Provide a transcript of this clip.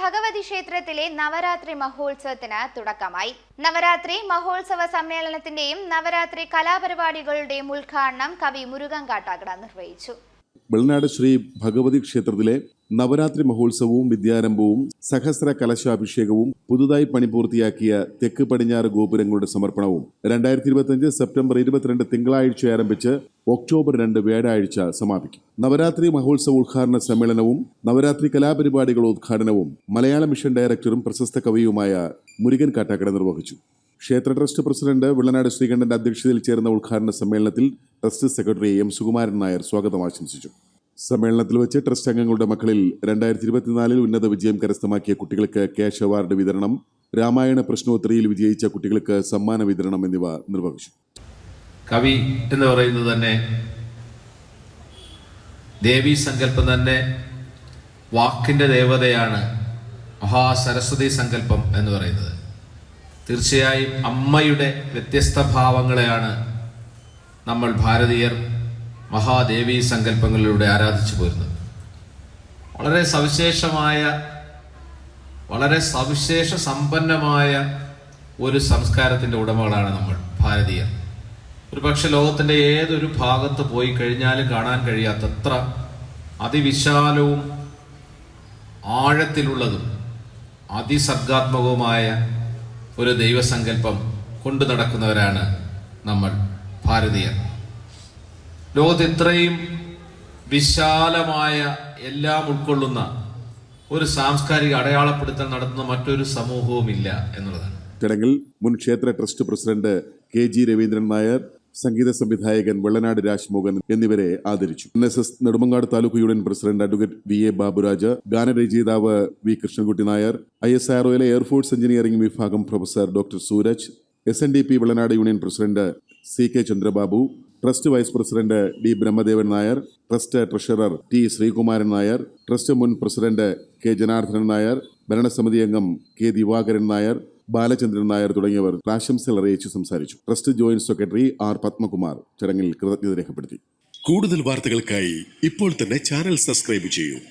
ഭഗവതി ക്ഷേത്രത്തിലെ നവരാത്രി മഹോത്സവത്തിന് തുടക്കമായി. നവരാത്രി മഹോത്സവ സമ്മേളനത്തിന്റെയും നവരാത്രി കലാപരിപാടികളുടെയും ഉദ്ഘാടനം കവി മുരുകൻ കാട്ടാക്കട നിർവഹിച്ചു. വെള്ളനാട് ശ്രീ ഭഗവതി ക്ഷേത്രത്തിലെ നവരാത്രി മഹോത്സവവും വിദ്യാരംഭവും സഹസ്ര കലശാഭിഷേകവും പുതുതായി പണി പൂർത്തിയാക്കിയ തെക്ക് പടിഞ്ഞാറ് ഗോപുരങ്ങളുടെ സമർപ്പണവും രണ്ടായിരത്തി ഇരുപത്തിയഞ്ച് സെപ്റ്റംബർ ഇരുപത്തിരണ്ട് തിങ്കളാഴ്ച ആരംഭിച്ച് ഒക്ടോബർ രണ്ട് വ്യാഴാഴ്ച സമാപിക്കും. നവരാത്രി മഹോത്സവ ഉദ്ഘാടന സമ്മേളനവും നവരാത്രി കലാപരിപാടികളുടെ ഉദ്ഘാടനവും മലയാള മിഷൻ ഡയറക്ടറും പ്രശസ്ത കവിയുമായ മുരുകൻ കാട്ടാക്കട നിർവഹിച്ചു. ക്ഷേത്ര ട്രസ്റ്റ് പ്രസിഡന്റ് വിള്ളനാട് ശ്രീകണ്ഠന്റെ അധ്യക്ഷതയിൽ ചേർന്ന ഉദ്ഘാടന സമ്മേളനത്തിൽ trust secretary M Sukumaran Nair സ്വാഗതം ആശംസിച്ചു. സമ്മേളനത്തിൽ വെച്ച് ട്രസ്റ്റ് അംഗങ്ങളുടെ മക്കളിൽ രണ്ടായിരത്തി ഇരുപത്തിനാലിൽ ഉന്നത വിജയം കരസ്ഥമാക്കിയ കുട്ടികൾക്ക് ക്യാഷ് അവാർഡ് വിതരണം രാമായണ പ്രശ്നോത്തരിയിൽ വിജയിച്ച കുട്ടികൾക്ക് സമ്മാന വിതരണം എന്നിവ നിർവഹിച്ചു. കവി എന്ന് പറയുന്നത് തന്നെ ദേവി സങ്കല്പം തന്നെ വാക്കിന്റെ ദേവതയാണ് മഹാസരസ്വതി സങ്കല്പം എന്ന് പറയുന്നത്. തീർച്ചയായും അമ്മയുടെ വ്യത്യസ്ത ഭാവങ്ങളെയാണ് നമ്മൾ ഭാരതീയർ മഹാദേവി സങ്കല്പങ്ങളിലൂടെ ആരാധിച്ചു പോരുന്നത്. വളരെ സവിശേഷമായ വളരെ സവിശേഷ സമ്പന്നമായ ഒരു സംസ്കാരത്തിന്റെ ഉടമകളാണ് നമ്മൾ ഭാരതീയർ. ഒരു പക്ഷെ ലോകത്തിന്റെ ഏതൊരു ഭാഗത്ത് പോയി കഴിഞ്ഞാലും കാണാൻ കഴിയാത്തത്ര അതിവിശാലവും ആഴത്തിലുള്ളതും അതിസർഗാത്മകവുമായ ഒരു ദൈവസങ്കല്പം കൊണ്ടു നടക്കുന്നവരാണ് നമ്മൾ ഭാരതീയർ. ലോകത്ത് ഇത്രയും വിശാലമായ എല്ലാം ഉൾക്കൊള്ളുന്ന ഒരു സാംസ്കാരിക അടയാളപ്പെടുത്തൽ നടത്തുന്ന മറ്റൊരു സമൂഹവുമില്ല എന്നുള്ളതാണ്. ചടങ്ങിൽ മുൻ ക്ഷേത്ര trust president K G Raveendran Nair സംഗീത സംവിധായകൻ വെള്ളനാട് രാജ്മോഹൻ എന്നിവരെ ആദരിച്ചു. N S S Nedumangad taluk union president advocate V A Baburaj ഗാനരചയിതാവ് V Krishnankutty Nair I S ആർഒയിലെ air force engineering വിഭാഗം professor doctor Sooraj S N D P Vellanad union president C K Chandrababu trust vice president D Brahmadevan Nair trust treasurer T Sreekumaran Nair trust മുൻ president K Janardhanan Nair ഭരണസമിതി അംഗം K Divakaran Nair Balachandran Nair തുടങ്ങിയവർ ആശംസകൾ അറിയിച്ച് സംസാരിച്ചു. Trust joint secretary R Padmakumar ചടങ്ങിൽ കൃതജ്ഞത രേഖപ്പെടുത്തി. കൂടുതൽ വാർത്തകൾക്കായി ഇപ്പോൾ തന്നെ ചാനൽ സബ്സ്ക്രൈബ് ചെയ്യൂ.